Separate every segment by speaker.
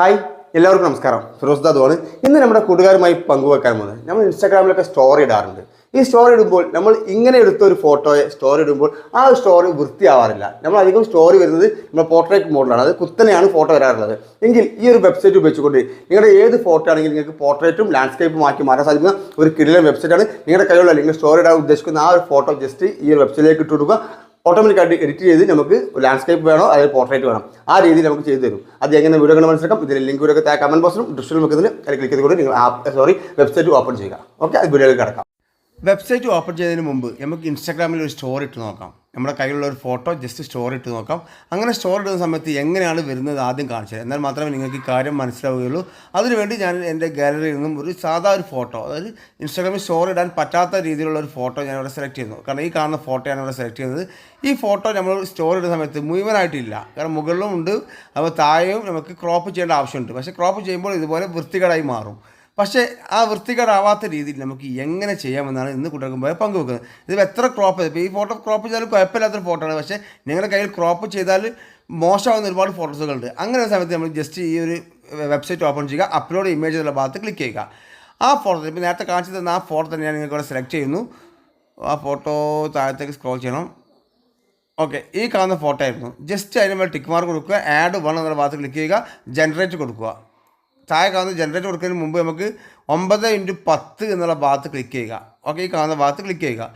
Speaker 1: Hi എല്ലാവർക്കും നമസ്കാരം. ഫിറോസ് ദാദുവാണ് ഇന്ന് നമ്മുടെ കൂട്ടുകാരുമായി പങ്കുവെക്കാൻ പോകുന്നത് നമ്മൾ ഇൻസ്റ്റാഗ്രാമിലൊക്കെ സ്റ്റോറി ഇടാറുണ്ട്. ഈ സ്റ്റോറി ഇടുമ്പോൾ നമ്മൾ ഇങ്ങനെ എടുത്ത ഒരു ഫോട്ടോയെ സ്റ്റോറി ഇടുമ്പോൾ ആ സ്റ്റോറി വൃത്തിയാവാറില്ല. നമ്മൾ അധികം സ്റ്റോറി വരുന്നത് നമ്മുടെ പോർട്രേറ്റ് മോഡലാണ് അത് കുത്തനെയാണ് ഫോട്ടോ വരാറുള്ളത്. എങ്കിൽ ഈ ഒരു വെബ്സൈറ്റ് ഉപയോഗിച്ചുകൊണ്ട് നിങ്ങളുടെ ഏത് ഫോട്ടോ ആണെങ്കിലും നിങ്ങൾക്ക് പോർട്രേറ്റും ലാൻഡ്സ്കേപ്പും ആക്കി മാറ്റാൻ സാധിക്കുന്ന ഒരു കിടിലൻ വെബ്സൈറ്റാണ് നിങ്ങളുടെ കയ്യിലുള്ള അല്ലെങ്കിൽ സ്റ്റോറി ഇടാൻ ഉദ്ദേശിക്കുന്ന ആ ഒരു ഫോട്ടോ ജസ്റ്റ് ഈ ഒരു വെബ്സൈറ്റിലേക്ക് ഇട്ട് കൊടുക്കുക ഓട്ടോമാറ്റിക്കായിട്ട് എഡിറ്റ് ചെയ്ത് നമുക്ക് ലാൻഡ്സ്കേപ്പ് വേണോ അതായത് പോർട്രേറ്റ് വേണം ആ രീതിയിൽ നമുക്ക് ചെയ്തു തരും. അത് എങ്ങനെ വീഡിയോ മനസ്സിലാക്കാം ഇതിൽ ലിങ്ക് വീഡിയോ കമന്റ് ബോക്സിലും ഡിസ്ക്രിപ്ഷനിലും വെക്കുന്നതിന് ക്ലിക്ക് ചെയ്തുകൊണ്ട് നിങ്ങൾ ആപ്പ് സോറി വെബ്സൈറ്റ് ഓപ്പൺ ചെയ്യുക. ഓക്കെ അത് വീഡിയോയിൽ കിടക്കാം. വെബ്സൈറ്റ് ഓപ്പൺ ചെയ്യുന്നതിന് മുമ്പ് നമുക്ക് ഇൻസ്റ്റാഗ്രാമിൽ ഒരു സ്റ്റോറി ഇട്ട് നോക്കാം. നമ്മുടെ കയ്യിലുള്ള ഒരു ഫോട്ടോ ജസ്റ്റ് സ്റ്റോറി ഇട്ട് നോക്കാം. അങ്ങനെ സ്റ്റോറി ഇടുന്ന സമയത്ത് എങ്ങനെയാണ് വരുന്നത് ആദ്യം കാണിച്ചത് എന്നാൽ മാത്രമേ നിങ്ങൾക്ക് ഈ കാര്യം മനസ്സിലാവുകയുള്ളൂ. അതിനുവേണ്ടി ഞാൻ എന്റെ ഗാലറിയിൽ നിന്നും ഒരു സാധാ ഒരു ഫോട്ടോ അതായത് ഇൻസ്റ്റാഗ്രാമിൽ സ്റ്റോറി ഇടാൻ പറ്റാത്ത രീതിയിലുള്ള ഒരു ഫോട്ടോ ഞാൻ ഇവിടെ സെലക്ട് ചെയ്യുന്നു. കാരണം ഈ കാണുന്ന ഫോട്ടോയാണ് ഇവിടെ സെലക്ട് ചെയ്യുന്നത് ഈ ഫോട്ടോ നമ്മൾ സ്റ്റോറി ഇടുന്ന സമയത്ത് മുഴുവനായിട്ടില്ല. കാരണം മുകളിലും ഉണ്ട് അപ്പോൾ താഴെയും നമുക്ക് ക്രോപ്പ് ചെയ്യേണ്ട ആവശ്യമുണ്ട്. പക്ഷേ ക്രോപ്പ് ചെയ്യുമ്പോൾ ഇതുപോലെ വൃത്തികേടായി മാറും. പക്ഷേ ആ വൃത്തികേടാവാത്ത രീതിയിൽ നമുക്ക് എങ്ങനെ ചെയ്യാമെന്നാണ് ഇന്ന് കുട്ടികൾക്ക് പങ്കുവെക്കുന്നത്. ഇത് എത്ര ക്രോപ്പ് ഇപ്പോൾ ഈ ഫോട്ടോ ക്രോപ്പ് ചെയ്താലും കുഴപ്പമില്ലാത്തൊരു ഫോട്ടോ ആണ്. പക്ഷേ നിങ്ങളുടെ കയ്യിൽ ക്രോപ്പ് ചെയ്താൽ മോശമാകുന്ന ഒരുപാട് ഫോട്ടോസുകളുണ്ട് അങ്ങനെ സമയത്ത് നമ്മൾ ജസ്റ്റ് ഈ ഒരു വെബ്സൈറ്റ് ഓപ്പൺ ചെയ്യുക അപ്ലോഡ് ഇമേജ് എന്നുള്ള ഭാഗത്ത് ക്ലിക്ക് ചെയ്യുക. ആ ഫോട്ടോ ഇപ്പോൾ നേരത്തെ കാണിച്ചു തന്ന ആ ഫോട്ടോ തന്നെ ഞാൻ നിങ്ങൾക്ക് ഇവിടെ സെലക്ട് ചെയ്യുന്നു. ആ ഫോട്ടോ താഴത്തേക്ക് സ്ക്രോൾ ചെയ്യണം. ഓക്കെ ഈ കാണുന്ന ഫോട്ടോ ആയിരുന്നു. ജസ്റ്റ് അതിന് മേൽ ടിക്ക് മാർക്ക് കൊടുക്കുക ആഡ് വൺ എന്നുള്ള ഭാഗത്ത് ക്ലിക്ക് ചെയ്യുക ജനറേറ്റ് കൊടുക്കുക. താഴെ കാണുന്ന ജനറേറ്റ് കൊടുക്കുന്നതിന് മുമ്പ് നമുക്ക് ഒമ്പത് ഇന്റു പത്ത് എന്നുള്ള ഭാഗത്ത് ക്ലിക്ക് ചെയ്യുക. ഓക്കെ ഈ കാണുന്ന ഭാഗത്ത് ക്ലിക്ക് ചെയ്യുക.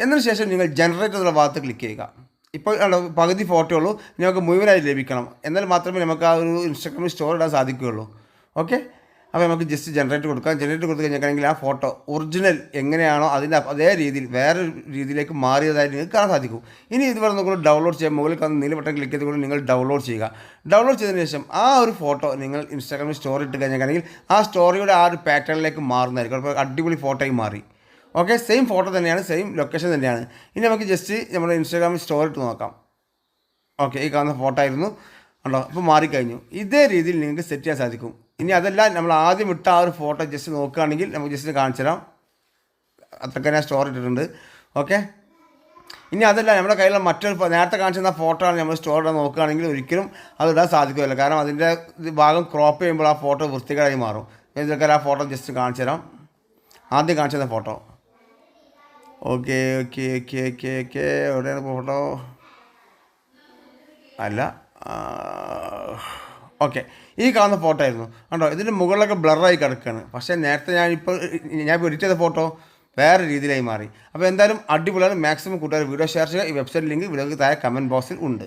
Speaker 1: എന്നതിന് ശേഷം നിങ്ങൾ ജനറേറ്റ് എന്നുള്ള ഭാഗത്ത് ക്ലിക്ക് ചെയ്യുക. ഇപ്പോൾ പകുതി ഫോട്ടോ ഉള്ളൂ. നിങ്ങൾക്ക് മുഴുവനായി ലഭിക്കണം. എന്നാൽ മാത്രമേ നമുക്ക് ആ ഒരു ഇൻസ്റ്റഗ്രാമിൽ സ്റ്റോർ ഇടാൻ സാധിക്കുകയുള്ളൂ. ഓക്കെ അപ്പോൾ നമുക്ക് ജസ്റ്റ് ജനറേറ്റ് കൊടുക്കാം. ജനറേറ്റ് കൊടുത്തു കഴിഞ്ഞിട്ടുണ്ടെങ്കിൽ ആ ഫോട്ടോ ഒറിജിനൽ എങ്ങനെയാണോ അതിന്റെ അതേ രീതിയിൽ വേറെ രീതിയിലേക്ക് മാറിയതായി നിങ്ങൾക്ക് കാണാൻ സാധിക്കും. ഇനി ഇതുവരെ നിങ്ങൾ ഡൗൺലോഡ് ചെയ്യാൻ മുകളിൽ കാണുന്ന നീല ബട്ടൺ ക്ലിക്ക് ചെയ്തുകൊണ്ട് നിങ്ങൾ ഡൗൺലോഡ് ചെയ്യുക. ഡൗൺലോഡ് ചെയ്തതിന് ശേഷം ആ ഒരു ഫോട്ടോ നിങ്ങൾ ഇൻസ്റ്റാഗ്രാമിൽ സ്റ്റോറി ഇട്ട് കഴിഞ്ഞിട്ടുണ്ടെങ്കിൽ ആ സ്റ്റോറിയുടെ ആ ഒരു പാറ്റേണിലേക്ക് മാറുന്നതായിരിക്കും. അപ്പോൾ അടിപൊളി ഫോട്ടോയും മാറി. ഓക്കെ സെയിം ഫോട്ടോ തന്നെയാണ് സെയിം ലൊക്കേഷൻ തന്നെയാണ്. ഇനി നമുക്ക് ജസ്റ്റ് നമ്മുടെ ഇൻസ്റ്റാഗ്രാമിൽ സ്റ്റോറി ഇട്ട് നോക്കാം. ഓക്കെ ഈ കാണുന്ന ഫോട്ടോ ആയിരുന്നു. ഉണ്ടോ അപ്പോൾ മാറിക്കഴിഞ്ഞു. ഇതേ രീതിയിൽ നിങ്ങൾക്ക് സെറ്റ് ചെയ്യാൻ സാധിക്കും. ഇനി അതല്ല നമ്മൾ ആദ്യം ഇട്ട ആ ഒരു ഫോട്ടോ ജസ്റ്റ് നോക്കുകയാണെങ്കിൽ നമുക്ക് ജസ്റ്റ് കാണിച്ചു തരാം. അത്രയ്ക്ക് ഞാൻ സ്റ്റോർ ഇട്ടിട്ടുണ്ട്. ഓക്കെ ഇനി അതല്ല നമ്മുടെ കയ്യിലുള്ള മറ്റൊരു നേരത്തെ കാണിച്ചിരുന്ന ഫോട്ടോ ആണ് നമ്മൾ സ്റ്റോർ ഇടാൻ നോക്കുകയാണെങ്കിൽ ഒരിക്കലും അത് ഇടാൻ കാരണം അതിന്റെ ഭാഗം ക്രോപ്പ് ചെയ്യുമ്പോൾ ആ ഫോട്ടോ വൃത്തികേടായി മാറും. ഇതൊക്കെ ആ ഫോട്ടോ ജസ്റ്റ് കാണിച്ചു തരാം. ആദ്യം കാണിച്ചു തന്ന photo okay okay okay okay okay എവിടെയാണ് ഫോട്ടോ അല്ല. ഓക്കെ ഈ കാണുന്ന ഫോട്ടോ ആയിരുന്നു. കണ്ടോ? ഇതിന്റെ മുകളിലൊക്കെ ബ്ലറായി കിടക്കുകയാണ് പക്ഷേ നേരത്തെ ഞാൻ ഇപ്പോൾ ഞാൻ എഡിറ്റ് ചെയ്ത ഫോട്ടോ വേറെ രീതിയിലായി മാറി. അപ്പോൾ എന്തായാലും അടിപൊളിയാണ്. മാക്സിമം കൂട്ടുകാർ വീഡിയോ ഷെയർ ചെയ്യുക. ഈ വെബ്സൈറ്റ് ലിങ്ക് വീഡിയോക്ക് താഴെ കമന്റ് ബോക്സിൽ ഉണ്ട്.